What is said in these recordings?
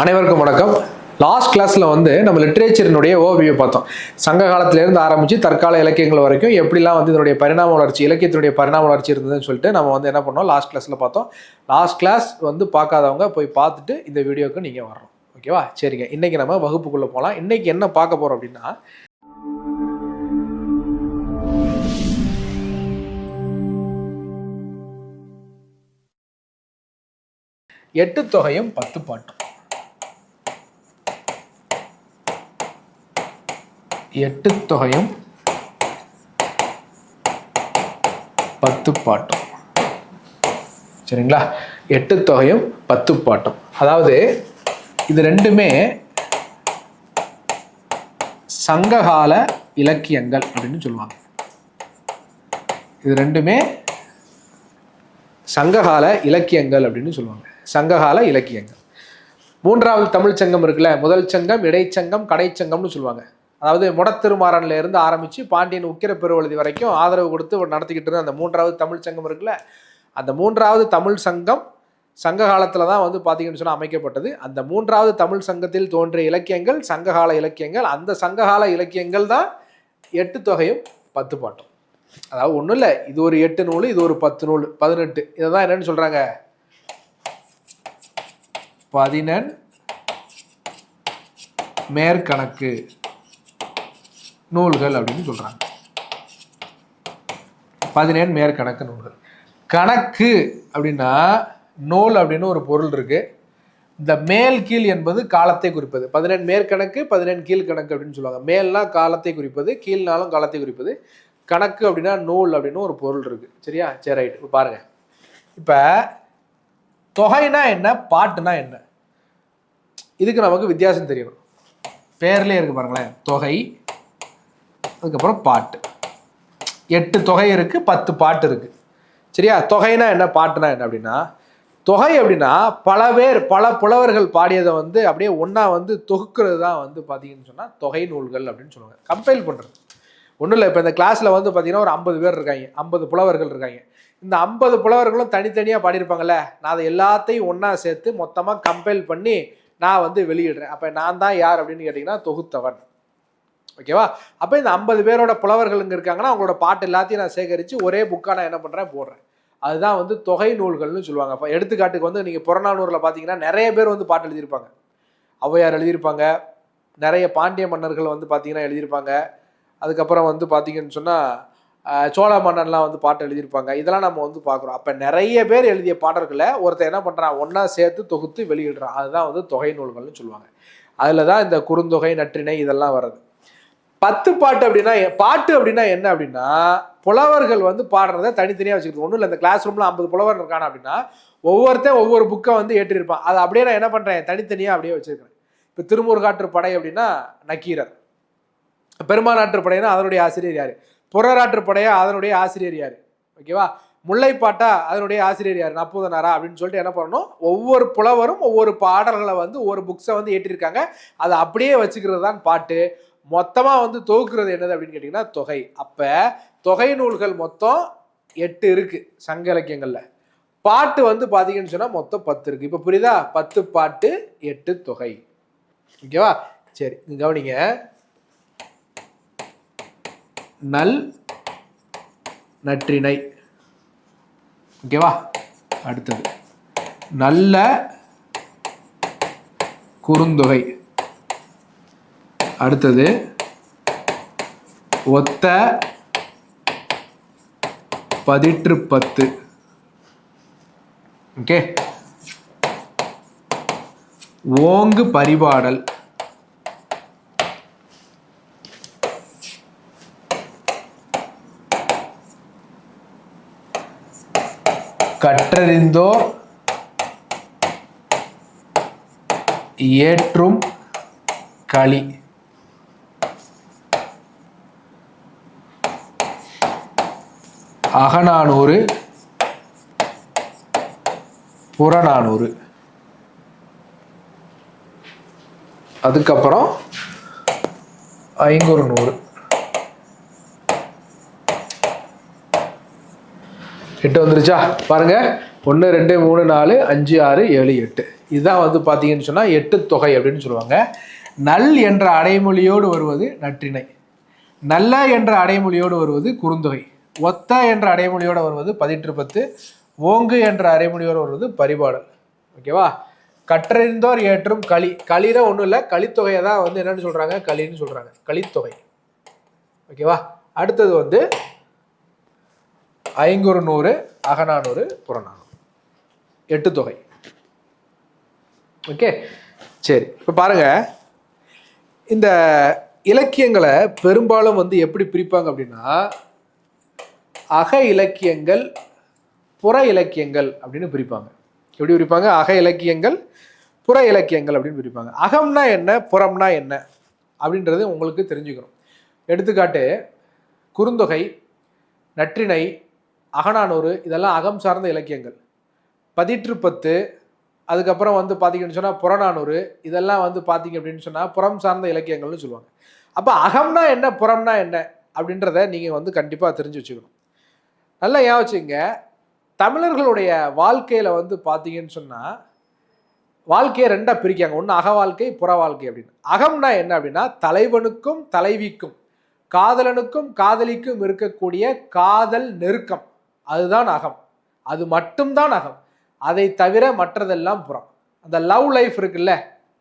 அனைவருக்கும் வணக்கம். லாஸ்ட் கிளாஸில் வந்து நம்ம லிட்ரேச்சரினுடைய ஓவியம் பார்த்தோம். சங்க காலத்திலேருந்து ஆரம்பித்து தற்கால இலக்கியங்கள் வரைக்கும் எப்படிலாம் வந்து இதனுடைய பரிணாம வளர்ச்சி இலக்கியத்தினுடைய பரிணாம வளர்ச்சி இருந்ததுன்னு சொல்லிட்டு நம்ம வந்து என்ன பண்ணோம்? லாஸ்ட் கிளாஸில் பார்த்தோம். லாஸ்ட் கிளாஸ் வந்து பார்க்காதவங்க போய் பார்த்துட்டு இந்த வீடியோக்கு நீங்கள் வரணும். ஓகேவா சரிங்க. இன்றைக்கி நம்ம வகுப்புக்குள்ளே போகலாம் இன்றைக்கி என்ன பார்க்க போகிறோம் அப்படின்னா எட்டு தொகையும் பத்து பாட்டும். எட்டு தொகையும் பத்து பாட்டும். சரிங்களா? எட்டு தொகையும் பத்து பாட்டும். அதாவது இது ரெண்டுமே சங்ககால இலக்கியங்கள் அப்படின்னு சொல்லுவாங்க. இது ரெண்டுமே சங்ககால இலக்கியங்கள் அப்படின்னு சொல்லுவாங்க. சங்ககால இலக்கியங்கள். மூன்றாவது தமிழ் சங்கம் இருக்குல்ல முதல் சங்கம் இடைச்சங்கம் கடைச்சங்கம்னு சொல்லுவாங்க. அதாவது முடத்திருமாறன்ல இருந்து ஆரம்பித்து பாண்டியன் உக்கிர பெருவழுதி வரைக்கும் ஆதரவு கொடுத்து நடத்திக்கிட்டு இருந்த அந்த மூன்றாவது தமிழ் சங்கம் இருக்குல்ல அந்த மூன்றாவது தமிழ் சங்கம் சங்க காலத்தில் தான் வந்து பார்த்தீங்கன்னு சொன்னால் அமைக்கப்பட்டது. அந்த மூன்றாவது தமிழ் சங்கத்தில் தோன்றிய இலக்கியங்கள் சங்ககால இலக்கியங்கள். அந்த சங்ககால இலக்கியங்கள் தான் எட்டு தொகையும் பத்து பாட்டும். அதாவது ஒன்றும் இல்லை இது ஒரு எட்டு நூல் இது ஒரு பத்து நூல் பதினெட்டு. இதை தான் என்னன்னு சொல்கிறாங்க பதினெண் மேற்கணக்கு. நூல்கள் அப்படின்னு சொல்கிறாங்க பதினேழு மேற்கணக்கு நூல்கள். கணக்கு அப்படின்னா நூல் அப்படின்னு ஒரு பொருள் இருக்கு. இந்த மேல் கீழ் என்பது காலத்தை குறிப்பது. பதினேழு மேற்கணக்கு பதினேழு கீழ் கணக்கு அப்படின்னு சொல்லுவாங்க. மேல்னா காலத்தை குறிப்பது கீழ்னாலும் காலத்தை குறிப்பது. கணக்கு அப்படின்னா நூல் அப்படின்னு ஒரு பொருள் இருக்கு. சரியா? சரி ரைட். இப்போ பாருங்க. இப்போ தொகைனா என்ன பாட்டுனா என்ன? இதுக்கு நமக்கு வித்தியாசம் தெரியணும். பேர்லேயே இருக்கு பாருங்களேன். தொகை அதுக்கப்புறம் பாட்டு. எட்டு தொகை இருக்கு பத்து பாட்டு இருக்கு. சரியா? தொகைனா என்ன? பாட்டுனா என்ன அப்படின்னா தொகை அப்படின்னா பல பேர் பல புலவர்கள் பாடியதை வந்து அப்படியே ஒன்றா வந்து தொகுக்கிறது தான் வந்து பார்த்தீங்கன்னு சொன்னால் தொகை நூல்கள் அப்படின்னு சொல்லுவாங்க. கம்பைல் பண்ணுறது ஒன்றும் இல்லை இப்போ இந்த கிளாஸில் வந்து பார்த்தீங்கன்னா ஒரு ஐம்பது பேர் இருக்காங்க ஐம்பது புலவர்கள் இருக்காங்க. இந்த ஐம்பது புலவர்களும் தனித்தனியாக பாடியிருப்பாங்கல்ல நான் அதை எல்லாத்தையும் ஒன்றா சேர்த்து மொத்தமாக கம்பைல் பண்ணி நான் வந்து வெளியிடுறேன். அப்போ நான் தான் யார் அப்படின்னு கேட்டிங்கன்னா தொகுத்தவன். ஓகேவா? அப்போ இந்த ஐம்பது பேரோட புலவர்கள் இங்கே இருக்காங்கன்னா அவங்களோட பாட்டு எல்லாத்தையும் நான் சேகரித்து ஒரே புக்காக நான் என்ன பண்ணுறேன் போடுறேன். அதுதான் வந்து தொகை நூல்கள்னு சொல்லுவாங்க. இப்போ எடுத்துக்காட்டுக்கு வந்து நீங்கள் புறநானூரில் பார்த்தீங்கன்னா நிறைய பேர் வந்து பாட்டு எழுதியிருப்பாங்க. ஔவையார் எழுதியிருப்பாங்க. நிறைய பாண்டிய மன்னர்கள் வந்து பார்த்தீங்கன்னா எழுதியிருப்பாங்க. அதுக்கப்புறம் வந்து பார்த்தீங்கன்னு சொன்னால் சோழ மன்னன்லாம் வந்து பாட்டு எழுதியிருப்பாங்க. இதெல்லாம் நம்ம வந்து பார்க்குறோம் அப்போ நிறைய பேர் எழுதிய பாடல்களை ஒருத்தர் என்ன பண்ணுறான் ஒன்றா சேர்த்து தொகுத்து வெளியிடுறான். அதுதான் வந்து தொகை நூல்கள்னு சொல்லுவாங்க. அதில் தான் இந்த குறுந்தொகை நற்றிணை இதெல்லாம் வர்றது. பத்து பாட்டு அப்படின்னா பாட்டு அப்படின்னா என்ன அப்படின்னா புலவர்கள் வந்து பாடுறத தனித்தனியாக வச்சுக்கிறது. ஒன்றும் இல்லை இந்த கிளாஸ் ரூமில் ஐம்பது புலவர் இருக்கான அப்படின்னா ஒவ்வொருத்தன் ஒவ்வொரு புக்கை வந்து ஏற்றிருப்பான். அதை அப்படியே நான் என்ன பண்ணுறேன் தனித்தனியாக அப்படியே வச்சிருக்கிறேன். இப்போ திருமுருகாற்று படை அப்படின்னா நக்கீரர். பெருமானாற்று படைனா அதனுடைய ஆசிரியர் யார்? புறராற்று படையா அதனுடைய ஆசிரியர் யார்? ஓகேவா முல்லைப்பாட்டா அதனுடைய ஆசிரியர் யார்? நப்பூதனாரா அப்படின்னு சொல்லிட்டு என்ன பண்ணணும்? ஒவ்வொரு புலவரும் ஒவ்வொரு பாடல்களை வந்து ஒவ்வொரு புக்ஸை வந்து ஏற்றிருக்காங்க. அதை அப்படியே வச்சுக்கிறது தான் பாட்டு. மொத்தமாக வந்து தொகுக்கிறது என்னது அப்படின்னு கேட்டிங்கன்னா தொகை. அப்போ தொகை நூல்கள் மொத்தம் எட்டு இருக்குது சங்க இலக்கியங்களில். பாட்டு வந்து பார்த்தீங்கன்னு சொன்னால் மொத்தம் பத்து இருக்குது இப்போ புரியுதா? பத்து பாட்டு எட்டு தொகை. ஓகேவா சரி இங்க கவனிங்க. நல் நற்றிணை. ஓகேவா அடுத்தது. நல்ல குறுந்தொகை. அடுத்தது ஒத்த பதிற்று பத்து. ஓகே. ஓங்கு பரிபாடல். கற்றறிந்தோர் ஏற்றும் களி. அகநானூறு புறநானூறு. அதுக்கப்புறம் ஐங்குறு நூறு எட்டு வந்துருச்சா? பாருங்க. ஒன்று ரெண்டு மூணு நாலு அஞ்சு ஆறு ஏழு எட்டு. இதுதான் வந்து பார்த்தீங்கன்னு சொன்னால் எட்டு தொகை அப்படின்னு சொல்லுவாங்க. நல் என்ற அடைமொழியோடு வருவது நற்றிணை. நல்ல என்ற அடைமொழியோடு வருவது குறுந்தொகை. ஒத்த என்ற அடைமொழியோடு வருவது பதிற்று பத்து ஓங்கு என்ற அரைமொழியோடு வருவது பரிபாடல். ஓகேவா? கற்றறிந்தோர் ஏற்றும் களி. களிர ஒன்றும் இல்லை களித்தொகையை தான் வந்து என்னன்னு சொல்கிறாங்க களின்னு சொல்கிறாங்க களித்தொகை. ஓகேவா? அடுத்தது வந்து ஐங்குறு நூறு அகநானூறு புறநானூறு. எட்டு தொகை ஓகே? சரி. இப்போ பாருங்க. இந்த இலக்கியங்களை பெரும்பாலும் வந்து எப்படி பிரிப்பாங்க அப்படின்னா அக இலக்கியங்கள் புற இலக்கியங்கள் அப்படின்னு பிரிப்பாங்க. எப்படி பிரிப்பாங்க? அக இலக்கியங்கள் புற இலக்கியங்கள் அப்படின்னு பிரிப்பாங்க. அகம்னா என்ன புறம்னா என்ன அப்படின்றது உங்களுக்கு தெரிஞ்சுக்கணும். எடுத்துக்காட்டு குறுந்தொகை நற்றிணை அகநானூறு இதெல்லாம் அகம் சார்ந்த இலக்கியங்கள். பதிற்று பத்து அதுக்கப்புறம் வந்து பார்த்தீங்கன்னு சொன்னால் புறநானூறு இதெல்லாம் வந்து பார்த்தீங்க அப்படின்னு சொன்னால் புறம் சார்ந்த இலக்கியங்கள்னு சொல்லுவாங்க. அப்போ அகம்னா என்ன புறம்னா என்ன அப்படின்றத நீங்கள் வந்து கண்டிப்பாக தெரிஞ்சு வச்சுக்கணும். நல்லா ஏன் வச்சுங்க தமிழர்களுடைய வாழ்க்கையில் வந்து பார்த்தீங்கன்னு சொன்னால் வாழ்க்கையை ரெண்டாக பிரிக்காங்க ஒன்று அக வாழ்க்கை புற வாழ்க்கை அப்படின்னு. அகம்னா என்ன அப்படின்னா தலைவனுக்கும் தலைவிக்கும் காதலனுக்கும் காதலிக்கும் இருக்கக்கூடிய காதல் நெருக்கம். அதுதான் அகம். அது மட்டும்தான் அகம். அதை தவிர மற்றதெல்லாம் புறம். அந்த லவ் லைஃப் இருக்குல்ல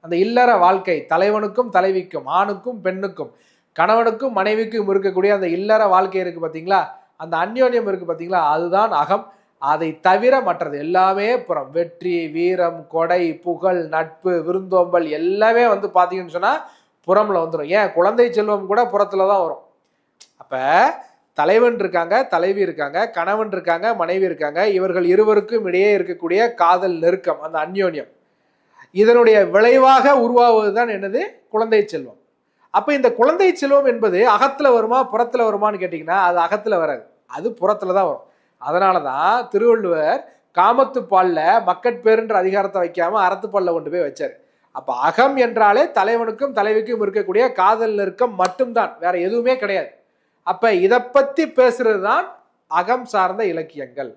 அந்த இல்லற வாழ்க்கை தலைவனுக்கும் தலைவிக்கும் ஆணுக்கும் பெண்ணுக்கும் கணவனுக்கும் மனைவிக்கும் இருக்கக்கூடிய அந்த இல்லற வாழ்க்கை இருக்கு பார்த்தீங்களா அந்த அந்யோன்யம் இருக்குது பார்த்தீங்களா அதுதான் அகம். அதை தவிர மற்றது எல்லாமே புறம். வெற்றி வீரம் கொடை புகழ் நட்பு விருந்தோம்பல் எல்லாமே வந்து பார்த்தீங்கன்னு சொன்னால் புறம்ல வந்துடும் ஏன்? குழந்தை செல்வம் கூட புறத்தில் தான் வரும். அப்போ தலைவன் இருக்காங்க தலைவி இருக்காங்க கணவன் இருக்காங்க மனைவி இருக்காங்க. இவர்கள் இருவருக்கும் இடையே இருக்கக்கூடிய காதல் நெருக்கம் அந்த அந்யோன்யம். இதனுடைய விளைவாக உருவாவது தான் என்னது? குழந்தை செல்வம். அப்போ இந்த குழந்தை செல்வம் என்பது அகத்தில் வருமா புறத்தில் வருமான்னு கேட்டிங்கன்னா அது அகத்தில் வராது. அது புறத்தில் தான் வரும். அதனால தான் திருவள்ளுவர் காமத்து பாலில் மக்கட்பேருன்ற அதிகாரத்தை வைக்காமல் அறத்துப்பாலில் கொண்டு போய் வச்சார். அப்போ அகம் என்றாலே தலைவனுக்கும் தலைவிக்கும் இருக்கக்கூடிய காதல் நெருக்கம் மட்டும்தான் வேற எதுவுமே கிடையாது. அப்போ இதை பற்றி பேசுறது தான் அகம் சார்ந்த இலக்கியங்கள்.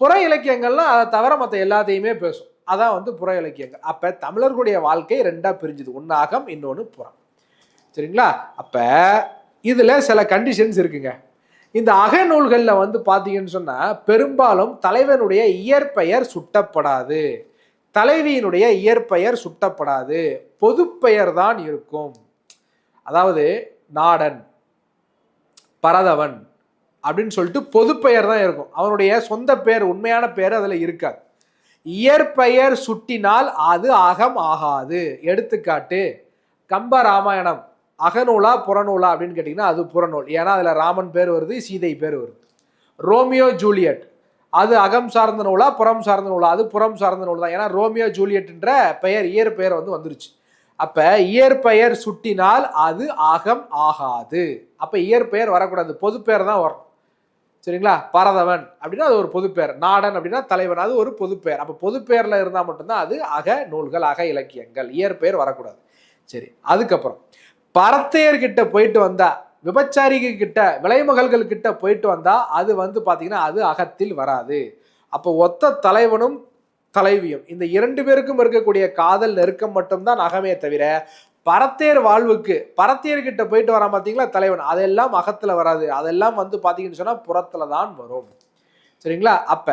புற இலக்கியங்கள்லாம் அதை தவிர மற்ற எல்லாத்தையுமே பேசும். அதான் வந்து புற இலக்கியங்கள். அப்போ தமிழர்களுடைய வாழ்க்கை ரெண்டாக பிரிஞ்சுது. ஒன்று அகம் இன்னொன்று புறம். சரிங்களா? அப்போ இதில் சில கண்டிஷன்ஸ் இருக்குங்க. இந்த அகநூல்களில் வந்து பார்த்தீங்கன்னு சொன்னால் பெரும்பாலும் தலைவனுடைய இயற்பெயர் சுட்டப்படாது. தலைவியினுடைய இயற்பெயர் சுட்டப்படாது. பொதுப்பெயர் தான் இருக்கும். அதாவது நாடன் பரதவன் அப்படின்னு சொல்லிட்டு பொதுப்பெயர் தான் இருக்கும். அவனுடைய சொந்த பெயர் உண்மையான பெயர் அதில் இருக்காது. இயற்பெயர் சுட்டினால் அது அகம் ஆகாது. எடுத்துக்காட்டு கம்ப ராமாயணம். அகநூலா புறநூலா அப்படின்னு கேட்டிங்கன்னா அது புறநூல். ஏன்னா அதில் ராமன் பேர் வருது சீதை பேர் வருது. Romeo Juliet. அது அகம் சார்ந்த நூலா புறம் சார்ந்த நூலா. அது புறம் சார்ந்த நூல் தான். ஏன்னா ரோமியோ ஜூலியட்ன்ற பெயர் இயற்பெயர் வந்து வந்துருச்சு. அப்போ இயற்பெயர் சுட்டினால் அது அகம் ஆகாது. அப்போ இயற்பெயர் வரக்கூடாது. பொதுப்பெயர் தான் வரும். சரிங்களா? பரதவன் அப்படின்னா அது ஒரு பொதுப்பெயர் நாடன் அப்படின்னா தலைவன். அது ஒரு பொதுப்பெயர் அப்போ பொதுப்பெயரில் இருந்தால் மட்டும்தான் அது அக நூல்கள் அக இலக்கியங்கள். இயற்பெயர் வரக்கூடாது. சரி அதுக்கப்புறம். பரத்தையர்கிட்ட போயிட்டு வந்தா விபச்சாரிக கிட்ட விலைமகள்கள் கிட்ட போயிட்டு வந்தா அது வந்து பார்த்தீங்கன்னா அது அகத்தில் வராது. அப்போ ஒத்த தலைவனும் தலைவியும். இந்த இரண்டு பேருக்கும் இருக்கக்கூடிய காதல் நெருக்கம் மட்டும்தான் அகமே தவிர பரத்தேர் வாழ்வுக்கு பரத்தேர்கிட்ட போயிட்டு வரான் பார்த்தீங்களா தலைவன். அதெல்லாம் அகத்துல வராது. அதெல்லாம் வந்து பார்த்தீங்கன்னு சொன்னா புறத்துல தான் வரும். சரிங்களா? அப்ப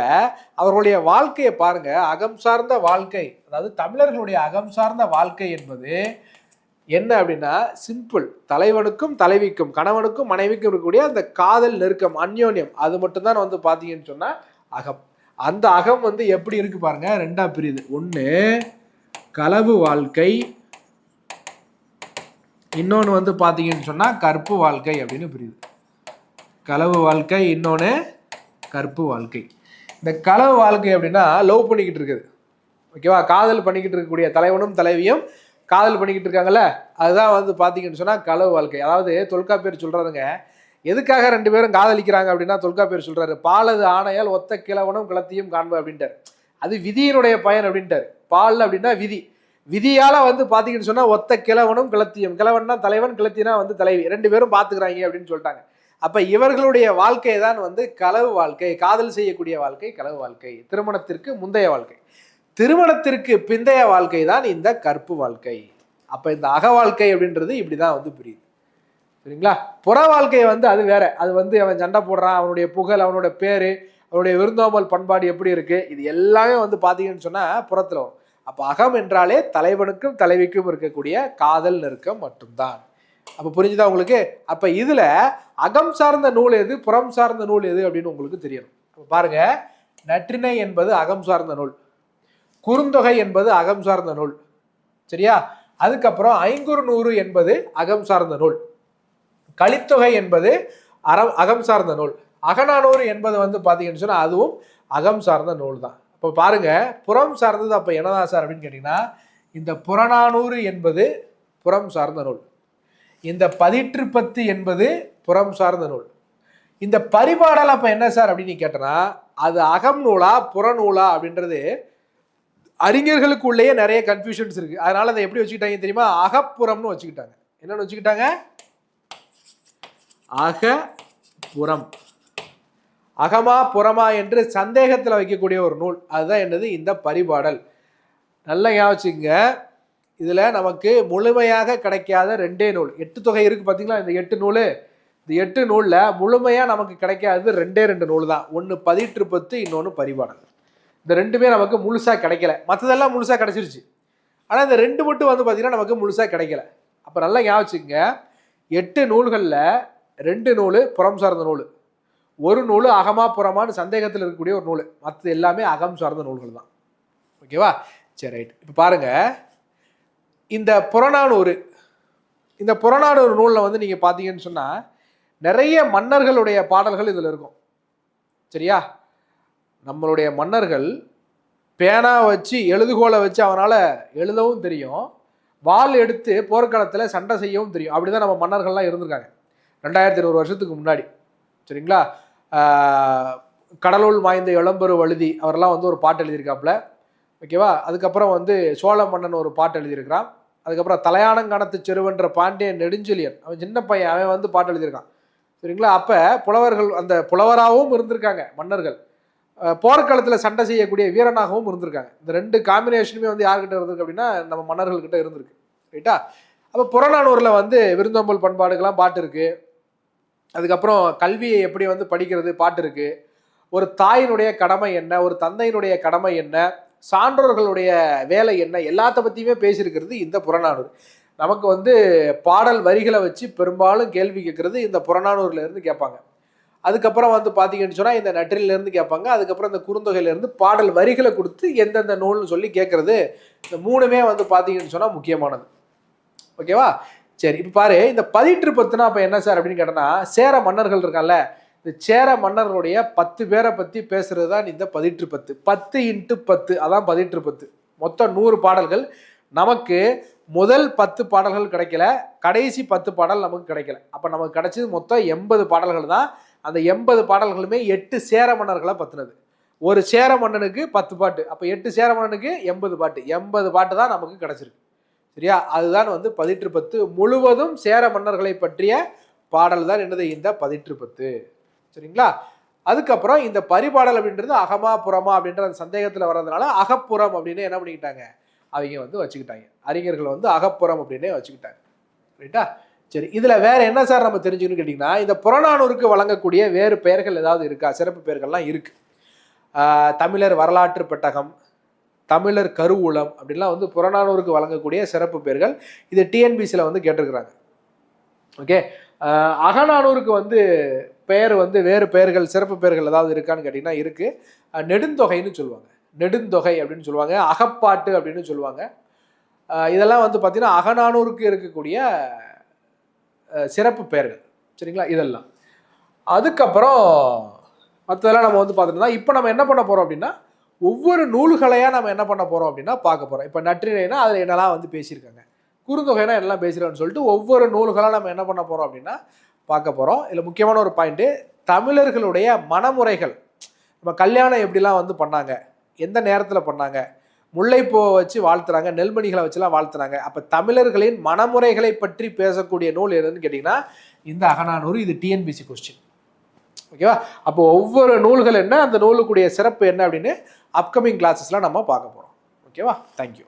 அவர்களுடைய வாழ்க்கையை பாருங்க. அகம் சார்ந்த வாழ்க்கை அதாவது தமிழர்களுடைய அகம் சார்ந்த வாழ்க்கை என்பது என்ன அப்படின்னா சிம்பிள் தலைவனுக்கும் தலைவிக்கும் கணவனுக்கும் மனைவிக்கும் இருக்கக்கூடிய அந்த காதல் நெருக்கம் அந்யோன்யம் அது மட்டும்தான் வந்து பார்த்தீங்கன்னு சொன்னா அகம். அந்த அகம் வந்து எப்படி இருக்கு பாருங்க ரெண்டா பிரியுது. ஒன்று களவு வாழ்க்கை. இன்னொன்று வந்து பார்த்தீங்கன்னு சொன்னால் கற்பு வாழ்க்கை அப்படின்னு பிரியுது. களவு வாழ்க்கை இன்னொன்று கற்பு வாழ்க்கை. இந்த களவு வாழ்க்கை அப்படின்னா லவ் பண்ணிக்கிட்டு இருக்குது. ஓகேவா? காதல் பண்ணிக்கிட்டு இருக்கக்கூடிய தலைவனும் தலைவியும் காதல் பண்ணிக்கிட்டு இருக்காங்கல்ல அதுதான் வந்து பார்த்தீங்கன்னு சொன்னால் களவு வாழ்க்கை. அதாவது தொல்காப்பியர் சொல்கிறாருங்க எதுக்காக ரெண்டு பேரும் காதலிக்கிறாங்க? அப்படின்னா தொல்காப்பியர் சொல்கிறாரு பாலது ஆணையால் ஒத்த கிழவனும் கிளத்தியும் காண்பு அப்படின்ட்டார். அது விதியினுடைய பயன் அப்படின்ட்டார். பால் அப்படின்னா விதி. விதியால் வந்து பார்த்தீங்கன்னு சொன்னால் ஒத்த கிழவனும் கிளத்தியும். கிழவன்னா தலைவன் கிளத்தினா வந்து தலைவி. ரெண்டு பேரும் பார்த்துக்கிறாங்க அப்படின்னு சொல்லிட்டாங்க. அப்போ இவர்களுடைய வாழ்க்கை தான் வந்து களவு வாழ்க்கை காதல் செய்யக்கூடிய வாழ்க்கை களவு வாழ்க்கை. திருமணத்திற்கு முந்தைய வாழ்க்கை. திருமணத்திற்கு பிந்தைய வாழ்க்கை தான் இந்த கற்பு வாழ்க்கை. அப்போ இந்த அக வாழ்க்கை அப்படின்றது இப்படி தான் வந்து புரியுது. சரிங்களா? புற வாழ்க்கை வந்து அது வேற. அது வந்து அவன் சண்டை போடுறான் அவனுடைய புகழ் அவனோட பேர் அவனுடைய விருந்தோம்பல் பண்பாடு எப்படி இருக்கு? இது எல்லாமே வந்து பார்த்தீங்கன்னு சொன்னால் புறத்தில் வரும். அப்போ அகம் என்றாலே தலைவனுக்கும் தலைவிக்கும் இருக்கக்கூடிய காதல் நெருக்கம் மட்டும்தான். அப்போ புரிஞ்சுதா உங்களுக்கு? அப்போ இதில் அகம் சார்ந்த நூல் எது புறம் சார்ந்த நூல் எது அப்படின்னு உங்களுக்கு தெரியணும். பாருங்க நற்றிணை என்பது அகம் சார்ந்த நூல். குறுந்தொகை என்பது அகம் சார்ந்த நூல். சரியா? அதுக்கப்புறம் ஐங்குறு நூறு என்பது அகம் சார்ந்த நூல். கலித்தொகை என்பது அறம் அகம் சார்ந்த நூல். அகநானூறு என்பது வந்து பார்த்தீங்கன்னு சொன்னால் அதுவும் அகம் சார்ந்த நூல் தான் இப்போ பாருங்க புறம் சார்ந்தது அப்போ என்னதான் சார் அப்படின்னு கேட்டிங்கன்னா இந்த புறநானூறு என்பது புறம் சார்ந்த நூல். இந்த பதிற்றுப்பத்து என்பது புறம் சார்ந்த நூல். இந்த பரிபாடல் அப்போ என்ன சார் அப்படின்னு கேட்டனா அது அகம் நூலா புறநூலா அப்படின்றது அறிஞர்களுக்குள்ளேயே நிறைய கன்ஃபியூஷன்ஸ் இருக்கு. அதனால அதை எப்படி வச்சுக்கிட்டாங்க தெரியுமா? அகப்புறம்னு வச்சுக்கிட்டாங்க. என்னன்னு வச்சுக்கிட்டாங்க? அகப்புறம். அகமா புறமா என்று சந்தேகத்தில் வைக்கக்கூடிய ஒரு நூல். அதுதான் என்னது? இந்த பரிபாடல். நல்லா ஞாபகிச்சுங்க இதில் நமக்கு முழுமையாக கிடைக்காத ரெண்டே நூல். எட்டு தொகை இருக்குது பார்த்தீங்களா இந்த எட்டு நூல்? இந்த எட்டு நூலில் முழுமையாக நமக்கு கிடைக்காதது ரெண்டே ரெண்டு நூல் தான். ஒன்று பதிற்று பத்து இன்னொன்று பரிபாடல். இந்த ரெண்டுமே நமக்கு முழுசாக கிடைக்கல. மற்றதெல்லாம் முழுசாக கிடைச்சிருச்சு. ஆனால் இந்த ரெண்டு மட்டும் வந்து பார்த்திங்கன்னா நமக்கு முழுசாக கிடைக்கல. அப்போ நல்லா ஞாபகிச்சுங்க எட்டு நூல்களில் ரெண்டு நூல் புறம் சார்ந்த நூல். ஒரு நூல் அகமா புறமான்னு சந்தேகத்தில் இருக்கக்கூடிய ஒரு நூல். மற்றது எல்லாமே அகம் சார்ந்த நூல்கள் தான். ஓகேவா? சரி ரைட். இப்போ பாருங்கள் இந்த புறநானூறு இந்த புறநானூறு நூலில் வந்து நீங்கள் பார்த்தீங்கன்னு சொன்னால் நிறைய மன்னர்களுடைய பாடல்கள் இதில் இருக்கும். சரியா? நம்மளுடைய மன்னர்கள் பேனா வச்சு எழுதுகோலை வச்சு அவனால் எழுதவும் தெரியும். வாள் எடுத்து போர்க்களத்தில் சண்டை செய்யவும் தெரியும். அப்படி தான் நம்ம மன்னர்கள்லாம் இருந்திருக்காங்க. ரெண்டாயிரத்தி இருநூறு வருஷத்துக்கு முன்னாடி. சரிங்களா? ஆஹ் கடலுள் மாய்ந்த இளம்பெரு வழுதி அவரெல்லாம் வந்து ஒரு பாட்டு எழுதியிருக்காப்புல. ஓகேவா? அதுக்கப்புறம் வந்து சோழ மன்னன் ஒரு பாட்டு எழுதியிருக்கிறான். அதுக்கப்புறம் தலையானங்கானத்து செருவன்ற பாண்டியன் நெடுஞ்செழியன். அவன் சின்ன பையன் அவன் வந்து பாட்டு எழுதியிருக்கான். சரிங்களா? அப்போ புலவர்கள் அந்த புலவராகவும் இருந்திருக்காங்க மன்னர்கள். போர்க்களத்தில் சண்டை செய்யக்கூடிய வீரனாகவும் இருந்திருக்காங்க. இந்த ரெண்டு காம்பினேஷனுமே வந்து யார்கிட்ட இருந்திருக்கு அப்படின்னா நம்ம மன்னர்கள்கிட்ட இருந்திருக்கு. ரைட்டா? அப்போ புறநானூரில் வந்து விருந்தோம்பல் பண்பாடுகள்லாம் பாட்டு இருக்கு. அதுக்கப்புறம் கல்வியை எப்படி வந்து படிக்கிறது பாட்டு இருக்கு. ஒரு தாயினுடைய கடமை என்ன? ஒரு தந்தையினுடைய கடமை என்ன? சான்றோர்களுடைய வேலை என்ன? எல்லாத்த பற்றியுமே பேசியிருக்கிறது இந்த புறநானூறு நமக்கு வந்து பாடல் வரிகளை வச்சு பெரும்பாலும் கேள்வி கேட்கறது இந்த புறநானூறுல இருந்து கேட்பாங்க. அதுக்கப்புறம் வந்து பார்த்தீங்கன்னு சொன்னால் இந்த நற்றில இருந்து கேட்பாங்க. அதுக்கப்புறம் இந்த குறுந்தொகையிலேருந்து பாடல் வரிகளை கொடுத்து எந்தெந்த நூல்னு சொல்லி கேட்குறது இந்த மூணுமே வந்து பார்த்தீங்கன்னு சொன்னால் முக்கியமானது. ஓகேவா? சரி இப்போ பாரு இந்த பதிற்று பத்துனா அப்போ என்ன சார் அப்படின்னு கேட்டோன்னா சேர மன்னர்கள் இருக்கான்ல இந்த சேர மன்னர்களுடைய பத்து பேரை பற்றி பேசுறது தான் இந்த பதிற்று பத்து. பத்து இன்ட்டு பத்து அதான் பதிற்று பத்து. மொத்தம் நூறு பாடல்கள். நமக்கு முதல் பத்து பாடல்கள் கிடைக்கல கடைசி பத்து பாடல் நமக்கு கிடைக்கல. அப்போ நமக்கு கிடைச்சது மொத்தம் எண்பது பாடல்கள் தான். அந்த எண்பது பாடல்களுமே எட்டு சேர மன்னர்களை பற்றினது ஒரு சேர மன்னனுக்கு பத்து பாட்டு. அப்போ எட்டு சேர மன்னனுக்கு எண்பது பாட்டு. எண்பது பாட்டு தான் நமக்கு கிடச்சிருக்கு. சரியா? அதுதான் வந்து பதிற்று பத்து. முழுவதும் சேர மன்னர்களை பற்றிய பாடல் தான் என்னது? இந்த பதிற்று பத்து. சரிங்களா? அதுக்கப்புறம் இந்த பரிபாடல் அப்படின்றது அகமா புறமா அப்படின்ற அந்த சந்தேகத்தில் வர்றதுனால அகப்புறம் அப்படின்னு என்ன பண்ணிக்கிட்டாங்க? அவங்க வந்து வச்சுக்கிட்டாங்க. அறிஞர்கள் வந்து அகப்புறம் அப்படின்னே வச்சுக்கிட்டாங்க. ரைட்டா சரி இதில் வேற என்ன சார் நம்ம தெரிஞ்சுக்கணும்னு கேட்டிங்கன்னா இந்த புறநானூருக்கு வழங்கக்கூடிய வேறு பெயர்கள் ஏதாவது இருக்கா? சிறப்பு பெயர்கள்லாம் இருக்கு. தமிழர் வரலாற்று பெட்டகம் தமிழர் கருவூலம் அப்படின்லாம் வந்து புறநானூருக்கு வழங்கக்கூடிய சிறப்பு பெயர்கள் இது டிஎன்பிசியில் வந்து கேட்டிருக்கிறாங்க. ஓகே? அகநானூருக்கு வந்து பெயர் வந்து வேறு பெயர்கள் சிறப்பு பெயர்கள் ஏதாவது இருக்கான்னு கேட்டிங்கன்னா இருக்குது நெடுந்தொகைன்னு சொல்லுவாங்க. நெடுந்தொகை அப்படின்னு சொல்லுவாங்க. அகப்பாட்டு அப்படின்னு சொல்லுவாங்க. இதெல்லாம் வந்து பார்த்திங்கன்னா அகநானூருக்கு இருக்கக்கூடிய சிறப்பு பெயர்கள். சரிங்களா? இதெல்லாம். அதுக்கப்புறம் மற்றதெல்லாம் நம்ம வந்து பார்த்துட்டு இப்போ நம்ம என்ன பண்ண போகிறோம் அப்படின்னா ஒவ்வொரு நூல்களையாக நம்ம என்ன பண்ண போகிறோம் அப்படின்னா பார்க்க போகிறோம் இப்போ நற்றினைனா அதில் என்னெல்லாம் வந்து பேசியிருக்காங்க. குறுந்தொகைனா எல்லாம் பேசுகிறோன்னு சொல்லிட்டு ஒவ்வொரு நூல்களாக நம்ம என்ன பண்ண போகிறோம் அப்படின்னா பார்க்க போகிறோம் இதில் முக்கியமான ஒரு பாயிண்ட்டு தமிழர்களுடைய மனமுறைகள். நம்ம கல்யாணம் எப்படிலாம் வந்து பண்ணாங்க? எந்த நேரத்தில் பண்ணாங்க? முல்லைப்பூவை வச்சு வாழ்த்துறாங்க நெல்மணிகளை வச்சுலாம் வாழ்த்துறாங்க. அப்போ தமிழர்களின் மனமுறைகளை பற்றி பேசக்கூடிய நூல் எதுன்னு கேட்டிங்கன்னா இந்த அகநானூறு இது டிஎன்பிசி கொஸ்டின் ஓகேவா? அப்போ ஒவ்வொரு நூல்கள் என்ன அந்த நூலுக்குடைய சிறப்பு என்ன அப்படின்னு அப்கமிங் கிளாஸஸ்லாம் நம்ம பார்க்க போகிறோம் ஓகேவா? தேங்க்யூ